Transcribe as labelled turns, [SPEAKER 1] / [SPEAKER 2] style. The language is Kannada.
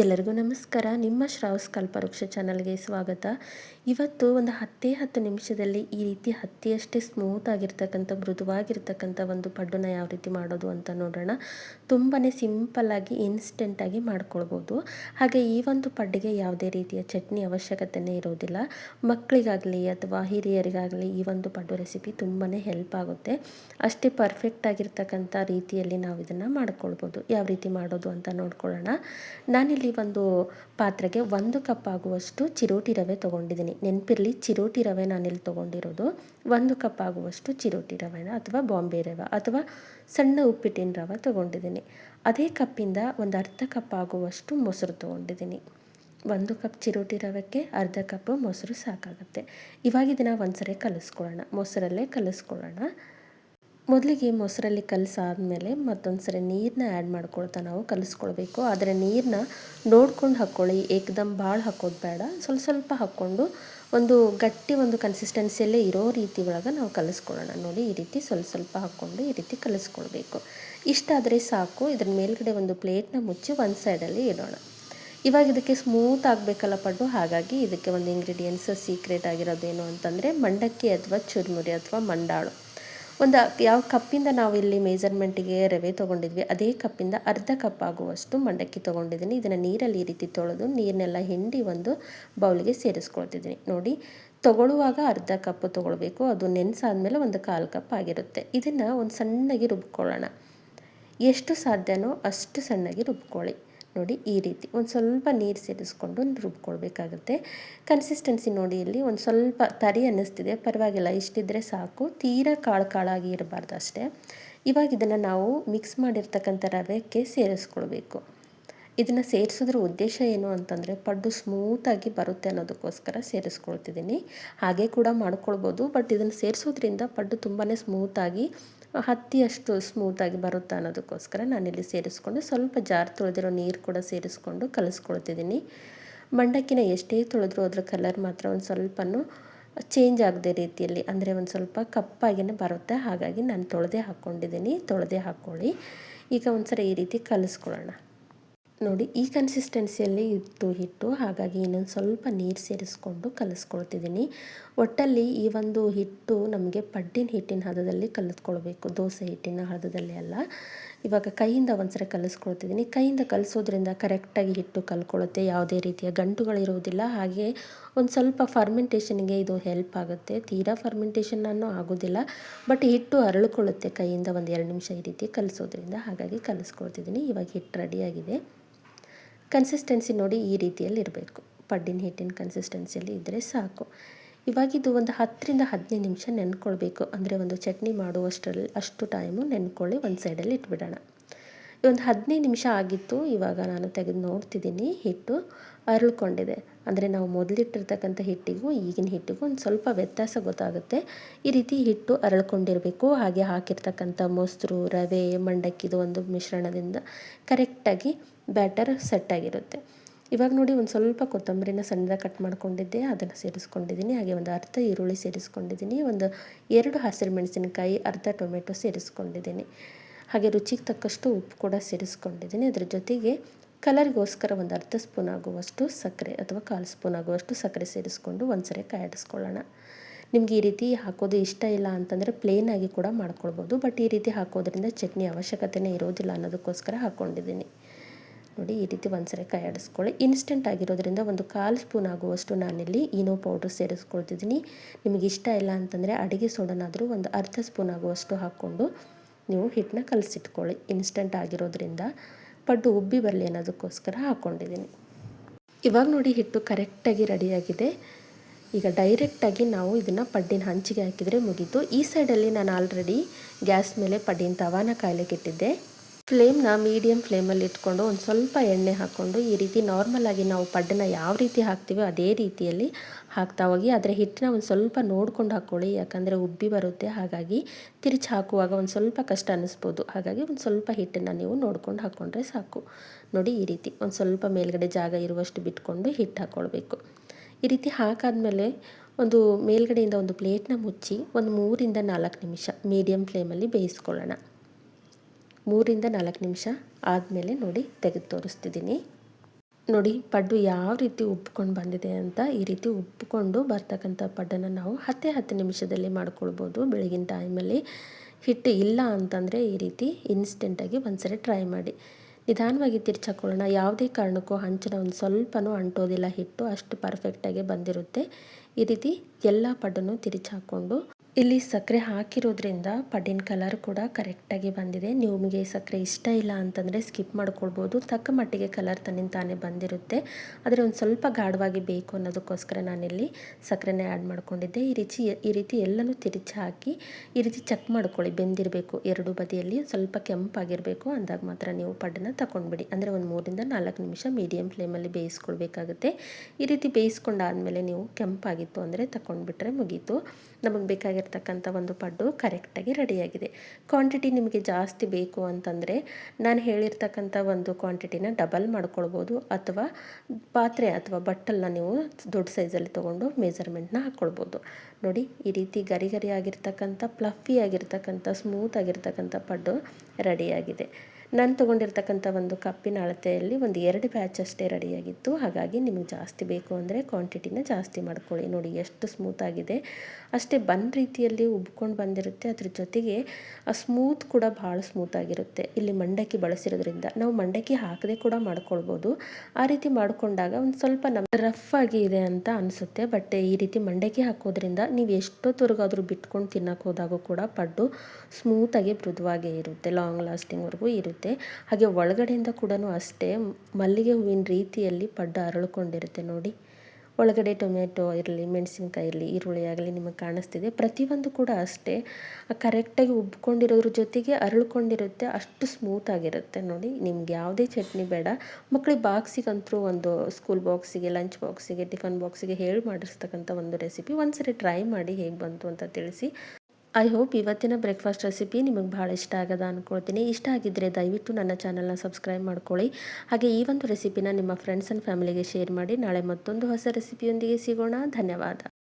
[SPEAKER 1] ಎಲ್ಲರಿಗೂ ನಮಸ್ಕಾರ. ನಿಮ್ಮ ಶ್ರಾವಸ್ ಕಲ್ಪವೃಕ್ಷ ಚಾನಲ್ಗೆ ಸ್ವಾಗತ. ಇವತ್ತು ಒಂದು ಹತ್ತೇ ಹತ್ತು ನಿಮಿಷದಲ್ಲಿ ಈ ರೀತಿ ಹತ್ತಿಯಷ್ಟೇ ಸ್ಮೂತ್ ಆಗಿರ್ತಕ್ಕಂಥ, ಮೃದುವಾಗಿರ್ತಕ್ಕಂಥ ಒಂದು ಪಡ್ಡುನ ಯಾವ ರೀತಿ ಮಾಡೋದು ಅಂತ ನೋಡೋಣ. ತುಂಬಾ ಸಿಂಪಲ್ಲಾಗಿ ಇನ್ಸ್ಟೆಂಟಾಗಿ ಮಾಡ್ಕೊಳ್ಬೋದು. ಹಾಗೆ ಈ ಒಂದು ಪಡ್ಡಿಗೆ ಯಾವುದೇ ರೀತಿಯ ಚಟ್ನಿ ಅವಶ್ಯಕತೆಯೇ ಇರೋದಿಲ್ಲ. ಮಕ್ಕಳಿಗಾಗಲಿ ಅಥವಾ ಹಿರಿಯರಿಗಾಗಲಿ ಈ ಒಂದು ಪಡ್ಡು ರೆಸಿಪಿ ತುಂಬಾ ಹೆಲ್ಪ್ ಆಗುತ್ತೆ. ಅಷ್ಟೇ ಪರ್ಫೆಕ್ಟ್ ಆಗಿರ್ತಕ್ಕಂಥ ರೀತಿಯಲ್ಲಿ ನಾವು ಇದನ್ನು ಮಾಡ್ಕೊಳ್ಬೋದು. ಯಾವ ರೀತಿ ಮಾಡೋದು ಅಂತ ನೋಡ್ಕೊಳ್ಳೋಣ. ನಾನಿಲ್ಲಿ ಒಂದು ಪಾತ್ರೆಗೆ ಒಂದು ಕಪ್ ಆಗುವಷ್ಟು ಚಿರೋಟಿ ರವೆ ತೊಗೊಂಡಿದ್ದೀನಿ. ನೆನಪಿರಲಿ, ಚಿರೋಟಿ ರವೆ ನಾನಿಲ್ಲಿ ತೊಗೊಂಡಿರೋದು. ಒಂದು ಕಪ್ ಆಗುವಷ್ಟು ಚಿರೋಟಿ ರವೆನ ಅಥವಾ ಬಾಂಬೆ ರವೆ ಅಥವಾ ಸಣ್ಣ ಉಪ್ಪಿಟ್ಟಿನ ರವೆ ತೊಗೊಂಡಿದ್ದೀನಿ. ಅದೇ ಕಪ್ಪಿಂದ ಒಂದು ಅರ್ಧ ಕಪ್ ಆಗುವಷ್ಟು ಮೊಸರು ತೊಗೊಂಡಿದ್ದೀನಿ. ಒಂದು ಕಪ್ ಚಿರೋಟಿ ರವೆಗೆ ಅರ್ಧ ಕಪ್ ಮೊಸರು ಸಾಕಾಗುತ್ತೆ. ಇವಾಗ ಇದನ್ನು ಒಂದ್ಸರಿ ಕಲಿಸ್ಕೊಳ್ಳೋಣ. ಮೊಸರಲ್ಲೇ ಕಲಿಸ್ಕೊಳ್ಳೋಣ. ಮೊದಲಿಗೆ ಮೊಸರಲ್ಲಿ ಕಲಸಾದ್ಮೇಲೆ ಮತ್ತೊಂದು ಸರಿ ನೀರನ್ನ ಆ್ಯಡ್ ಮಾಡ್ಕೊಳ್ತಾ ನಾವು ಕಲಿಸ್ಕೊಳ್ಬೇಕು. ಆದರೆ ನೀರನ್ನ ನೋಡ್ಕೊಂಡು ಹಾಕ್ಕೊಳ್ಳಿ ಏಕ್ದಮ್ ಭಾಳ ಹಾಕೋದು ಬೇಡ. ಸ್ವಲ್ಪ ಸ್ವಲ್ಪ ಹಾಕ್ಕೊಂಡು ಒಂದು ಗಟ್ಟಿ ಒಂದು ಕನ್ಸಿಸ್ಟೆನ್ಸಿಯಲ್ಲೇ ಇರೋ ರೀತಿ ಒಳಗೆ ನಾವು ಕಲಿಸ್ಕೊಳ್ಳೋಣ. ನೋಡಿ, ಈ ರೀತಿ ಸ್ವಲ್ಪ ಸ್ವಲ್ಪ ಹಾಕ್ಕೊಂಡು ಈ ರೀತಿ ಕಲಿಸ್ಕೊಳ್ಬೇಕು. ಇಷ್ಟಾದರೆ ಸಾಕು. ಇದ್ರ ಮೇಲ್ಗಡೆ ಒಂದು ಪ್ಲೇಟ್ನ ಮುಚ್ಚಿ ಒಂದು ಸೈಡಲ್ಲಿ ಇಡೋಣ. ಇವಾಗ ಇದಕ್ಕೆ ಸ್ಮೂತ್ ಆಗಬೇಕಲ್ಲ ಪಡ್ಡು ಹಾಗಾಗಿ ಇದಕ್ಕೆ ಒಂದು ಇಂಗ್ರೀಡಿಯೆಂಟ್ಸ್ ಸೀಕ್ರೆಟ್ ಆಗಿರೋದೇನು ಅಂತಂದರೆ ಮಂಡಕ್ಕಿ ಅಥವಾ ಚುರುಮುರಿ ಅಥವಾ ಮಂಡಾಳು. ಒಂದು ಯಾವ ಕಪ್ಪಿಂದ ನಾವು ಇಲ್ಲಿ ಮೆಜರ್ಮೆಂಟಿಗೆ ರವೆ ತೊಗೊಂಡಿದ್ವಿ, ಅದೇ ಕಪ್ಪಿಂದ ಅರ್ಧ ಕಪ್ ಆಗುವಷ್ಟು ಮಂಡಕ್ಕಿ ತೊಗೊಂಡಿದ್ದೀನಿ. ಇದನ್ನು ನೀರಲ್ಲಿ ಈ ರೀತಿ ತೊಳೆದು ನೀರನ್ನೆಲ್ಲ ಹಿಂಡಿ ಒಂದು ಬೌಲಿಗೆ ಸೇರಿಸ್ಕೊಳ್ತಿದ್ದೀನಿ. ನೋಡಿ, ತೊಗೊಳ್ಳುವಾಗ ಅರ್ಧ ಕಪ್ ತೊಗೊಳ್ಬೇಕು, ಅದು ನೆನೆಸಾದ್ಮೇಲೆ ಒಂದು ಕಾಲು ಕಪ್ ಆಗಿರುತ್ತೆ. ಇದನ್ನು ಒಂದು ಸಣ್ಣಗೆ ರುಬ್ಕೊಳ್ಳೋಣ. ಎಷ್ಟು ಸಾಧ್ಯನೋ ಅಷ್ಟು ಸಣ್ಣಗೆ ರುಬ್ಕೊಳ್ಳಿ. ನೋಡಿ ಈ ರೀತಿ ಒಂದು ಸ್ವಲ್ಪ ನೀರು ಸೇರಿಸ್ಕೊಂಡು ರುಬ್ಕೊಳ್ಬೇಕಾಗುತ್ತೆ. ಕನ್ಸಿಸ್ಟೆನ್ಸಿ ನೋಡಿ ಇಲ್ಲಿ ಒಂದು ಸ್ವಲ್ಪ ತರಿ ಅನ್ನಿಸ್ತಿದೆ. ಪರವಾಗಿಲ್ಲ, ಇಷ್ಟಿದ್ರೆ ಸಾಕು. ತೀರಾ ಕಾಳು ಕಾಳಾಗಿ ಇರಬಾರ್ದು ಅಷ್ಟೇ. ಇವಾಗ ಇದನ್ನು ನಾವು ಮಿಕ್ಸ್ ಮಾಡಿರ್ತಕ್ಕಂಥ ರವೆಕ್ಕೆ ಸೇರಿಸ್ಕೊಳ್ಬೇಕು. ಇದನ್ನು ಸೇರಿಸೋದ್ರ ಉದ್ದೇಶ ಏನು ಅಂತಂದರೆ ಪಡ್ಡು ಸ್ಮೂತಾಗಿ ಬರುತ್ತೆ ಅನ್ನೋದಕ್ಕೋಸ್ಕರ ಸೇರಿಸ್ಕೊಳ್ತಿದ್ದೀನಿ. ಹಾಗೆ ಕೂಡ ಮಾಡ್ಕೊಳ್ಬೋದು. ಬಟ್ ಇದನ್ನು ಸೇರಿಸೋದ್ರಿಂದ ಪಡ್ಡು ತುಂಬಾ ಸ್ಮೂತಾಗಿ ಹತ್ತಿಯಷ್ಟು ಸ್ಮೂತಾಗಿ ಬರುತ್ತೆ ಅನ್ನೋದಕ್ಕೋಸ್ಕರ ನಾನಿಲ್ಲಿ ಸೇರಿಸ್ಕೊಂಡು ಸ್ವಲ್ಪ ಜಾರ್ ತೊಳೆದಿರೋ ನೀರು ಕೂಡ ಸೇರಿಸ್ಕೊಂಡು ಕಲಿಸ್ಕೊಳ್ತಿದ್ದೀನಿ. ಮಂಡಕ್ಕಿನ ಎಷ್ಟೇ ತೊಳೆದ್ರೂ ಅದರ ಕಲರ್ ಮಾತ್ರ ಒಂದು ಸ್ವಲ್ಪನೂ ಚೇಂಜ್ ಆಗದೆ ರೀತಿಯಲ್ಲಿ, ಅಂದರೆ ಒಂದು ಸ್ವಲ್ಪ ಕಪ್ಪಾಗಿಯೇ ಬರುತ್ತೆ. ಹಾಗಾಗಿ ನಾನು ತೊಳೆದೇ ಹಾಕ್ಕೊಂಡಿದ್ದೀನಿ ತೊಳೆದೇ ಹಾಕ್ಕೊಳ್ಳಿ ಈಗ ಒಂದು ಸರಿ ಈ ರೀತಿ ಕಲಿಸ್ಕೊಳ್ಳೋಣ. ನೋಡಿ, ಈ ಕನ್ಸಿಸ್ಟೆನ್ಸಿಯಲ್ಲಿ ಇತ್ತು ಹಿಟ್ಟು, ಹಾಗಾಗಿ ಇನ್ನೊಂದು ಸ್ವಲ್ಪ ನೀರು ಸೇರಿಸ್ಕೊಂಡು ಕಲಿಸ್ಕೊಳ್ತಿದ್ದೀನಿ. ಒಟ್ಟಲ್ಲಿ ಈ ಒಂದು ಹಿಟ್ಟು ನಮಗೆ ಪಡ್ಡಿನ ಹಿಟ್ಟಿನ ಹದದಲ್ಲಿ ಕಲಿತ್ಕೊಳ್ಬೇಕು, ದೋಸೆ ಹಿಟ್ಟಿನ ಹದದಲ್ಲಿ ಅಲ್ಲ. ಇವಾಗ ಕೈಯಿಂದ ಒಂದ್ಸರಿ ಕಲಿಸ್ಕೊಳ್ತಿದ್ದೀನಿ. ಕೈಯಿಂದ ಕಲಿಸೋದ್ರಿಂದ ಕರೆಕ್ಟಾಗಿ ಹಿಟ್ಟು ಕಲ್ಕೊಳ್ಳುತ್ತೆ ಯಾವುದೇ ರೀತಿಯ ಗಂಟುಗಳಿರೋದಿಲ್ಲ ಹಾಗೆ ಒಂದು ಸ್ವಲ್ಪ ಫರ್ಮೆಂಟೇಷನ್ಗೆ ಇದು ಹೆಲ್ಪ್ ಆಗುತ್ತೆ. ತೀರಾ ಫರ್ಮೆಂಟೇಷನ್ ಅನ್ನೋ ಆಗೋದಿಲ್ಲ ಬಟ್ ಹಿಟ್ಟು ಅರಳುಕೊಳ್ಳುತ್ತೆ ಕೈಯಿಂದ ಒಂದು ಎರಡು ನಿಮಿಷ ಈ ರೀತಿ ಕಲಿಸೋದ್ರಿಂದ. ಹಾಗಾಗಿ ಕಲಿಸ್ಕೊಳ್ತಿದ್ದೀನಿ. ಇವಾಗ ಹಿಟ್ಟು ರೆಡಿಯಾಗಿದೆ ಕನ್ಸಿಸ್ಟೆನ್ಸಿ ನೋಡಿ ಈ ರೀತಿಯಲ್ಲಿ ಇರಬೇಕು. ಪಡ್ಡಿನ ಹಿಟ್ಟಿನ ಕನ್ಸಿಸ್ಟೆನ್ಸಿಯಲ್ಲಿ ಇದ್ದರೆ ಸಾಕು. ಇವಾಗಿದು ಒಂದು ಹತ್ತರಿಂದ ಹದಿನೈದು ನಿಮಿಷ ನೆನ್ಕೊಳ್ಬೇಕು. ಅಂದರೆ ಒಂದು ಚಟ್ನಿ ಮಾಡುವಷ್ಟರಲ್ಲಿ ಅಷ್ಟು ಟೈಮು ನೆನ್ಕೊಳ್ಳಿ, ಒಂದು ಸೈಡಲ್ಲಿ ಇಟ್ಬಿಡೋಣ. ಒಂದು ಹದಿನೈದು ನಿಮಿಷ ಆಗಿತ್ತು. ಇವಾಗ ನಾನು ತೆಗೆದು ನೋಡ್ತಿದ್ದೀನಿ. ಹಿಟ್ಟು ಅರಳ್ಕೊಂಡಿದೆ. ಅಂದರೆ ನಾವು ಮೊದಲಿಟ್ಟಿರ್ತಕ್ಕಂಥ ಹಿಟ್ಟಿಗೂ ಈಗಿನ ಹಿಟ್ಟಿಗೂ ಒಂದು ಸ್ವಲ್ಪ ವ್ಯತ್ಯಾಸ ಗೊತ್ತಾಗುತ್ತೆ. ಈ ರೀತಿ ಹಿಟ್ಟು ಅರಳ್ಕೊಂಡಿರಬೇಕು. ಹಾಗೆ ಹಾಕಿರ್ತಕ್ಕಂಥ ಮೊಸರು, ರವೆ ಮಂಡಕ್ಕಿದು ಒಂದು ಮಿಶ್ರಣದಿಂದ ಕರೆಕ್ಟಾಗಿ ಬ್ಯಾಟರ್ ಸೆಟ್ ಆಗಿರುತ್ತೆ. ಇವಾಗ ನೋಡಿ ಒಂದು ಸ್ವಲ್ಪ ಕೊತ್ತಂಬರಿನ ಸಣ್ಣದಾಗಿ ಕಟ್ ಮಾಡ್ಕೊಂಡಿದ್ದೆ. ಅದನ್ನು ಸೇರಿಸ್ಕೊಂಡಿದ್ದೀನಿ. ಹಾಗೆ ಒಂದು ಅರ್ಧ ಈರುಳ್ಳಿ ಸೇರಿಸ್ಕೊಂಡಿದ್ದೀನಿ. ಒಂದು ಎರಡು ಹಸಿರು ಮೆಣಸಿನಕಾಯಿ, ಅರ್ಧ ಟೊಮೆಟೊ ಸೇರಿಸ್ಕೊಂಡಿದ್ದೀನಿ. ಹಾಗೆ ರುಚಿಗೆ ತಕ್ಕಷ್ಟು ಉಪ್ಪು ಕೂಡ ಸೇರಿಸ್ಕೊಂಡಿದ್ದೀನಿ. ಅದ್ರ ಜೊತೆಗೆ ಕಲರ್ಗೋಸ್ಕರ ಒಂದು ಅರ್ಧ ಸ್ಪೂನ್ ಆಗುವಷ್ಟು ಸಕ್ಕರೆ ಅಥವಾ ಕಾಲು ಸ್ಪೂನ್ ಆಗುವಷ್ಟು ಸಕ್ಕರೆ ಸೇರಿಸ್ಕೊಂಡು ಒಂದ್ಸರಿ ಕಾಯಡಿಸ್ಕೊಳ್ಳೋಣ ನಿಮ್ಗೆ ಈ ರೀತಿ ಹಾಕೋದು ಇಷ್ಟ ಇಲ್ಲ ಅಂತಂದರೆ ಆಗಿ ಕೂಡ ಮಾಡ್ಕೊಳ್ಬೋದು. ಬಟ್ ಈ ರೀತಿ ಹಾಕೋದ್ರಿಂದ ಚಟ್ನಿ ಅವಶ್ಯಕತೆನೇ ಇರೋದಿಲ್ಲ ಅನ್ನೋದಕ್ಕೋಸ್ಕರ ಹಾಕ್ಕೊಂಡಿದ್ದೀನಿ ನೋಡಿ, ಈ ರೀತಿ ಒಂದ್ಸರಿ ಕೈ ಆಡಿಸ್ಕೊಳ್ಳಿ ಇನ್ಸ್ಟೆಂಟ್ ಆಗಿರೋದ್ರಿಂದ ಒಂದು ಕಾಲು ಸ್ಪೂನ್ ಆಗುವಷ್ಟು ನಾನಿಲ್ಲಿ ಈನೋ ಪೌಡ್ರ್ ಸೇರಿಸ್ಕೊಳ್ತಿದ್ದೀನಿ. ನಿಮಗೆ ಇಷ್ಟ ಇಲ್ಲ ಅಂತಂದರೆ ಅಡುಗೆ ಸೋಡನಾದರೂ ಒಂದು ಅರ್ಧ ಸ್ಪೂನ್ ಆಗುವಷ್ಟು ಹಾಕ್ಕೊಂಡು ನೀವು ಹಿಟ್ಟನ್ನ ಕಲಸಿಟ್ಕೊಳ್ಳಿ. ಇನ್ಸ್ಟೆಂಟ್ ಆಗಿರೋದ್ರಿಂದ ಪಡ್ಡು ಉಬ್ಬಿ ಬರಲಿ ಅನ್ನೋದಕ್ಕೋಸ್ಕರ ಹಾಕ್ಕೊಂಡಿದ್ದೀನಿ ಇವಾಗ ನೋಡಿ ಹಿಟ್ಟು ಕರೆಕ್ಟಾಗಿ ರೆಡಿಯಾಗಿದೆ ಈಗ ಡೈರೆಕ್ಟಾಗಿ ನಾವು ಇದನ್ನು ಪಡ್ಡಿನ ಹಂಚಿಗೆ ಹಾಕಿದರೆ ಮುಗೀತು. ಈ ಸೈಡಲ್ಲಿ ನಾನು ಆಲ್ರೆಡಿ ಗ್ಯಾಸ್ ಮೇಲೆ ಪಡ್ಡಿನ ತವಾನ ಕಾಯಿಲೆಗೆ ಇಟ್ಟಿದ್ದೆ ಫ್ಲೇಮ್ನ ಮೀಡಿಯಮ್ ಫ್ಲೇಮಲ್ಲಿ ಇಟ್ಕೊಂಡು ಒಂದು ಸ್ವಲ್ಪ ಎಣ್ಣೆ ಹಾಕ್ಕೊಂಡು ಈ ರೀತಿ ನಾರ್ಮಲಾಗಿ ನಾವು ಪಡ್ಡನ್ನ ಯಾವ ರೀತಿ ಹಾಕ್ತೀವೋ ಅದೇ ರೀತಿಯಲ್ಲಿ ಹಾಕ್ತಾ ಹೋಗಿ ಆದರೆ ಹಿಟ್ಟನ್ನ ಒಂದು ಸ್ವಲ್ಪ ನೋಡ್ಕೊಂಡು ಹಾಕ್ಕೊಳ್ಳಿ. ಯಾಕಂದರೆ ಉಬ್ಬಿ ಬರುತ್ತೆ. ಹಾಗಾಗಿ ತಿರುಚಿ ಹಾಕುವಾಗ ಒಂದು ಸ್ವಲ್ಪ ಕಷ್ಟ ಅನ್ನಿಸ್ಬೋದು ಹಾಗಾಗಿ ಒಂದು ಸ್ವಲ್ಪ ಹಿಟ್ಟನ್ನು ನೀವು ನೋಡ್ಕೊಂಡು ಹಾಕ್ಕೊಂಡ್ರೆ ಸಾಕು. ನೋಡಿ ಈ ರೀತಿ ಒಂದು ಸ್ವಲ್ಪ ಮೇಲ್ಗಡೆ ಜಾಗ ಇರುವಷ್ಟು ಬಿಟ್ಕೊಂಡು ಹಿಟ್ಟು ಹಾಕ್ಕೊಳ್ಬೇಕು ಈ ರೀತಿ ಹಾಕಾದ್ಮೇಲೆ ಒಂದು ಮೇಲ್ಗಡೆಯಿಂದ ಒಂದು ಪ್ಲೇಟ್ನ ಮುಚ್ಚಿ ಒಂದು ಮೂರಿಂದ ನಾಲ್ಕು ನಿಮಿಷ ಮೀಡಿಯಮ್ ಫ್ಲೇಮಲ್ಲಿ ಬೇಯಿಸ್ಕೊಳ್ಳೋಣ. ಮೂರಿಂದ ನಾಲ್ಕು ನಿಮಿಷ ಆದಮೇಲೆ ನೋಡಿ ತೆಗೆದು ತೋರಿಸ್ತಿದ್ದೀನಿ. ನೋಡಿ, ಪಡ್ಡು ಯಾವ ರೀತಿ ಉಬ್ಕೊಂಡು ಬಂದಿದೆ ಅಂತ ಈ ರೀತಿ ಉಬ್ಕೊಂಡು ಬರ್ತಕ್ಕಂಥ ಪಡ್ಡನ್ನು ನಾವು ಹತ್ತೇ ಹತ್ತು ನಿಮಿಷದಲ್ಲಿ ಮಾಡ್ಕೊಳ್ಬೋದು ಬೆಳಗಿನ ಟೈಮಲ್ಲಿ ಹಿಟ್ಟು ಇಲ್ಲ ಅಂತಂದರೆ ಈ ರೀತಿ ಇನ್ಸ್ಟೆಂಟಾಗಿ ಒಂದ್ಸರಿ ಟ್ರೈ ಮಾಡಿ. ನಿಧಾನವಾಗಿ ತಿರ್ಚಾಕೊಳ್ಳೋಣ ಯಾವುದೇ ಕಾರಣಕ್ಕೂ ಹಂಚಿನ ಒಂದು ಸ್ವಲ್ಪನೂ ಅಂಟೋದಿಲ್ಲ. ಹಿಟ್ಟು ಅಷ್ಟು ಪರ್ಫೆಕ್ಟಾಗಿ ಬಂದಿರುತ್ತೆ. ಈ ರೀತಿ ಎಲ್ಲ ಪಡ್ಡನ್ನು ತಿರುಚಿ ಹಾಕ್ಕೊಂಡು ಇಲ್ಲಿ ಸಕ್ಕರೆ ಹಾಕಿರೋದ್ರಿಂದ ಪಡ್ಡಿನ ಕಲರ್ ಕೂಡ ಕರೆಕ್ಟಾಗಿ ಬಂದಿದೆ. ನಿಮಗೆ ಸಕ್ಕರೆ ಇಷ್ಟ ಇಲ್ಲ ಅಂತಂದರೆ ಸ್ಕಿಪ್ ಮಾಡ್ಕೊಳ್ಬೋದು. ತಕ್ಕ ಮಟ್ಟಿಗೆ ಕಲರ್ ತನ್ನಿಂದ ತಾನೇ ಬಂದಿರುತ್ತೆ. ಆದರೆ ಒಂದು ಸ್ವಲ್ಪ ಗಾಢವಾಗಿ ಬೇಕು ಅನ್ನೋದಕ್ಕೋಸ್ಕರ ನಾನಿಲ್ಲಿ ಸಕ್ಕರೆನೇ ಆ್ಯಡ್ ಮಾಡ್ಕೊಂಡಿದ್ದೆ. ಈ ರೀತಿ ಈ ರೀತಿ ಎಲ್ಲನೂ ತಿರುಚಿ ಹಾಕಿ, ಈ ರೀತಿ ಚೆಕ್ ಮಾಡ್ಕೊಳ್ಳಿ. ಬೆಂದಿರಬೇಕು ಎರಡು ಬದಿಯಲ್ಲಿ ಸ್ವಲ್ಪ ಕೆಂಪಾಗಿರಬೇಕು. ಅಂದಾಗ ಮಾತ್ರ ನೀವು ಪಡ್ಡನ್ನ ತಗೊಂಡ್ಬಿಡಿ ಅಂದರೆ ಒಂದು ಮೂರಿಂದ ನಾಲ್ಕು ನಿಮಿಷ ಮೀಡಿಯಮ್ ಫ್ಲೇಮಲ್ಲಿ ಬೇಯಿಸ್ಕೊಳ್ಬೇಕಾಗುತ್ತೆ. ಈ ರೀತಿ ಬೇಯಿಸ್ಕೊಂಡಾದಮೇಲೆ ನೀವು ಕೆಂಪಾಗಿತ್ತು ಅಂದರೆ ತಗೊಂಡ್ಬಿಟ್ರೆ ಮುಗೀತು. ನಮಗೆ ಬೇಕಾಗಿರ್ತಕ್ಕಂಥ ಒಂದು ಪಡ್ಡು ಕರೆಕ್ಟಾಗಿ ರೆಡಿಯಾಗಿದೆ. ಕ್ವಾಂಟಿಟಿ ನಿಮಗೆ ಜಾಸ್ತಿ ಬೇಕು ಅಂತಂದರೆ ನಾನು ಹೇಳಿರ್ತಕ್ಕಂಥ ಒಂದು ಕ್ವಾಂಟಿಟಿನ ಡಬಲ್ ಮಾಡ್ಕೊಳ್ಬೋದು ಅಥವಾ ಪಾತ್ರೆ ಅಥವಾ ಬಟ್ಟಲನ್ನ ನೀವು ದೊಡ್ಡ ಸೈಜಲ್ಲಿ ತೊಗೊಂಡು ಮೆಜರ್ಮೆಂಟ್ನ ಹಾಕ್ಕೊಳ್ಬೋದು. ನೋಡಿ, ಈ ರೀತಿ ಗರಿ ಗರಿ ಆಗಿರ್ತಕ್ಕಂಥ ಪ್ಲಫಿ ಆಗಿರ್ತಕ್ಕಂಥ, ಸ್ಮೂತ್ ಆಗಿರ್ತಕ್ಕಂಥ ಪಡ್ಡು ರೆಡಿಯಾಗಿದೆ. ನಾನು ತೊಗೊಂಡಿರ್ತಕ್ಕಂಥ ಒಂದು ಕಪ್ಪಿನ ಅಳತೆಯಲ್ಲಿ ಒಂದು ಎರಡು ಬ್ಯಾಚ್ ಅಷ್ಟೇ ರೆಡಿಯಾಗಿತ್ತು. ಹಾಗಾಗಿ ನಿಮಗೆ ಜಾಸ್ತಿ ಬೇಕು ಅಂದರೆ ಕ್ವಾಂಟಿಟಿನ ಜಾಸ್ತಿ ಮಾಡ್ಕೊಳ್ಳಿ. ನೋಡಿ ಎಷ್ಟು ಸ್ಮೂತಾಗಿದೆ ಅಷ್ಟೇ ಬನ್ ರೀತಿಯಲ್ಲಿ ಉಬ್ಕೊಂಡು ಬಂದಿರುತ್ತೆ. ಅದ್ರ ಜೊತೆಗೆ ಆ ಸ್ಮೂತ್ ಕೂಡ ಭಾಳ ಸ್ಮೂತಾಗಿರುತ್ತೆ ಇಲ್ಲಿ ಮಂಡಕ್ಕಿ ಬಳಸಿರೋದ್ರಿಂದ. ನಾವು ಮಂಡಕ್ಕಿ ಹಾಕದೆ ಕೂಡ ಮಾಡ್ಕೊಳ್ಬೋದು. ಆ ರೀತಿ ಮಾಡಿಕೊಂಡಾಗ ಒಂದು ಸ್ವಲ್ಪ ನಮ್ಮ ರಫ್ ಆಗಿ ಇದೆ ಅಂತ ಅನಿಸುತ್ತೆ. ಬಟ್ ಈ ರೀತಿ ಮಂಡಕ್ಕಿ ಹಾಕೋದ್ರಿಂದ ನೀವು ಎಷ್ಟೊತ್ತವರೆಗಾದರೂ ಬಿಟ್ಕೊಂಡು ತಿನ್ನೋಕೆ ಹೋದಾಗೂ ಕೂಡ ಪಡ್ಡು ಸ್ಮೂತಾಗಿ ಮೃದುವಾಗೇ ಇರುತ್ತೆ. ಲಾಂಗ್ ಲಾಸ್ಟಿಂಗ್ವರೆಗೂ ಇರುತ್ತೆ. ಹಾಗೆ ಒಳಗಡೆಯಿಂದ ಕೂಡ ಅಷ್ಟೇ ಮಲ್ಲಿಗೆ ಹೂವಿನ ರೀತಿಯಲ್ಲಿ ಪಡ್ಡ ಅರಳ್ಕೊಂಡಿರುತ್ತೆ ನೋಡಿ. ಒಳಗಡೆ ಟೊಮೆಟೊ ಇರಲಿ ಮೆಣಸಿನ್ಕಾಯಿ ಇರಲಿ ಈರುಳ್ಳಿ ಆಗಲಿ ನಿಮಗೆ ಕಾಣಿಸ್ತಿದೆ. ಪ್ರತಿಯೊಂದು ಕೂಡ ಅಷ್ಟೇ ಕರೆಕ್ಟಾಗಿ ಉಬ್ಕೊಂಡಿರೋದ್ರ ಜೊತೆಗೆ ಅರಳ್ಕೊಂಡಿರುತ್ತೆ. ಅಷ್ಟು ಸ್ಮೂತ್ ಆಗಿರುತ್ತೆ ನೋಡಿ. ನಿಮ್ಗೆ ಯಾವುದೇ ಚಟ್ನಿ ಬೇಡ. ಮಕ್ಕಳಿಗೆ ಬಾಕ್ಸಿಗಂತೂ ಒಂದು ಸ್ಕೂಲ್ ಬಾಕ್ಸಿಗೆ ಲಂಚ್ ಬಾಕ್ಸಿಗೆ ಟಿಫನ್ ಬಾಕ್ಸಿಗೆ ಹೇಳಿ ಮಾಡಿಸ್ತಕ್ಕಂಥ ಒಂದು ರೆಸಿಪಿ ಒಂದ್ಸರಿ ಟ್ರೈ ಮಾಡಿ ಹೇಗೆ ಬಂತು ಅಂತ ತಿಳಿಸಿ. ಐ ಹೋಪ್ ಇವತ್ತಿನ ಬ್ರೇಕ್ಫಾಸ್ಟ್ ರೆಸಿಪಿ ನಿಮಗೆ ಭಾಳ ಇಷ್ಟ ಆಗದ ಅಂದ್ಕೊಳ್ತೀನಿ ಇಷ್ಟ ಆಗಿದ್ದರೆ ದಯವಿಟ್ಟು ನನ್ನ ಚಾನಲ್ನ ಸಬ್ಸ್ಕ್ರೈಬ್ ಮಾಡ್ಕೊಳ್ಳಿ. ಹಾಗೆ ಈ ಒಂದು ರೆಸಿಪಿನ ನಿಮ್ಮ ಫ್ರೆಂಡ್ಸ್ ಆ್ಯಂಡ್ ಫ್ಯಾಮಿಲಿಗೆ ಶೇರ್ ಮಾಡಿ. ನಾಳೆ ಮತ್ತೊಂದು ಹೊಸ ರೆಸಿಪಿಯೊಂದಿಗೆ ಸಿಗೋಣ. ಧನ್ಯವಾದ.